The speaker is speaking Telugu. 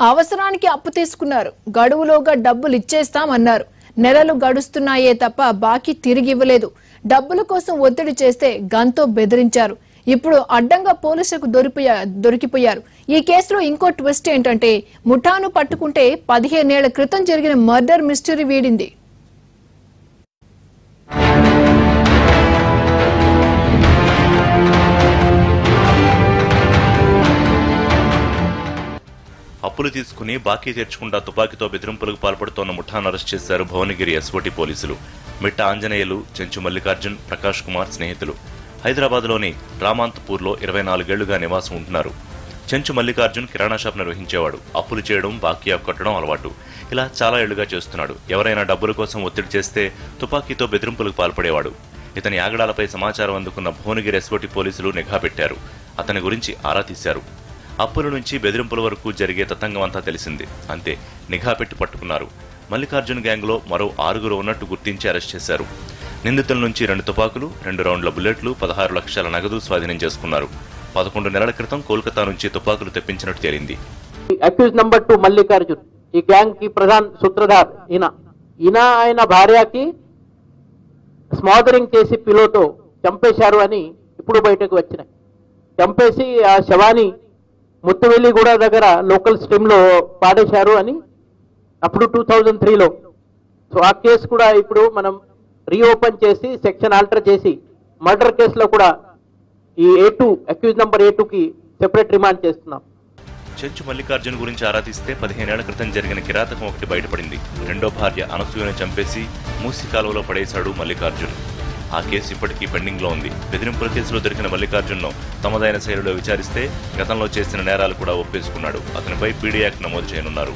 అవసరానికి అప్పు తీసుకున్నారు. గడువులోగా డబ్బులు ఇచ్చేస్తామన్నారు. నెలలు గడుస్తున్నాయే తప్ప బాకీ తిరిగి ఇవ్వలేదు. డబ్బుల కోసం ఒత్తిడి చేస్తే గంతో బెదిరించారు. ఇప్పుడు అడ్డంగా పోలీసులకు దొరిపోయా దొరికిపోయారు. ఈ కేసులో ఇంకో ట్విస్ట్ ఏంటంటే ముఠాను పట్టుకుంటే పదిహేనేళ్ళ క్రితం జరిగిన మర్డర్ మిస్టరీ వీడింది. అప్పులు తీసుకుని బాకీ తీర్చకుండా తుపాకీతో బెదిరింపులకు పాల్పడుతోన్న ముఠాను అరెస్ట్ చేశారు భువనగిరి ఎస్ఓటి పోలీసులు. మిట్ట ఆంజనేయులు చెంచు మల్లికార్జున్ ప్రకాష్ కుమార్ స్నేహితులు. హైదరాబాద్లోని రామాంతపూర్లో ఇరవై నాలుగేళ్ళుగా నివాసం ఉంటున్నారు. చెంచు మల్లికార్జున్ కిరాణా షాప్ నిర్వహించేవాడు. అప్పులు చేయడం బాకీ కట్టడం అలవాటు. ఇలా చాలా ఏళ్ళుగా చేస్తున్నాడు. ఎవరైనా డబ్బుల కోసం ఒత్తిడి చేస్తే తుపాకీతో బెదిరింపులకు పాల్పడేవాడు. ఇతని ఆగడాలపై సమాచారం అందుకున్న భువనగిరి ఎస్ఓటి పోలీసులు నిఘా పెట్టారు. అతని గురించి ఆరా తీశారు. అప్పుల నుంచి బెదిరింపుల వరకు జరిగే తతంగం అంతా తెలిసింది. అంతే నిఘా పెట్టి పట్టుకున్నారు. మల్లికార్జున్ గ్యాంగ్లో మరో ఆరుగురు ఉన్నట్టు గుర్తించి అరెస్ట్ చేశారు. నిందితుల నుంచి రెండు తుపాకులు రెండు రౌండ్ల బుల్లెట్లు పదహారు లక్షల నగదు స్వాధీనం చేసుకున్నారు. పదకొండు నెలల క్రితం కోల్కతా నుంచి తుపాకులు తెప్పించినట్టు తేలింది. Accused number two Mallikarjun. ఈ గ్యాంగ్కి ప్రధాన సూత్రధార్. ఈయన. ఈయన ఆయన భార్యకి స్మాదరింగ్ చేసి పిలోతో చంపేశారు అని ఇప్పుడు బయటకు వచ్చినాయి. చంపేసి ఆ శవాన్ని ముత్తువెల్లిగూడ దగ్గర లోకల్ స్టెమ్లో పాడేశారు అని అప్పుడు టూ థౌజండ్ త్రీలో. సో ఆ కేసు కూడా ఇప్పుడు మనం రీఓపెన్ చేసి సెక్షన్ ఆల్టర్ చేసి మర్డర్ కేసులో కూడా ఈ A two accused number A టూకి సెపరేట్ రిమాండ్ చేస్తున్నాం. చెంచు మల్లికార్జున్ గురించి ఆరాధిస్తే పదిహేనేళ్ళ క్రితం జరిగిన కిరాతకం ఒకటి బయటపడింది. రెండో భార్య అనసూయను చంపేసి మూసి కాలువలో పడేశాడు మల్లికార్జున్. ఆ కేసు ఇప్పటికీ పెండింగ్లో ఉంది. బెదిరింపుల కేసులో దొరికిన మల్లికార్జున్ను తమదైన శైలిలో విచారిస్తే గతంలో చేసిన నేరాలు కూడా ఒప్పేసుకున్నాడు. అతనిపై పీడీ యాక్ట్ నమోదు చేయనున్నారు.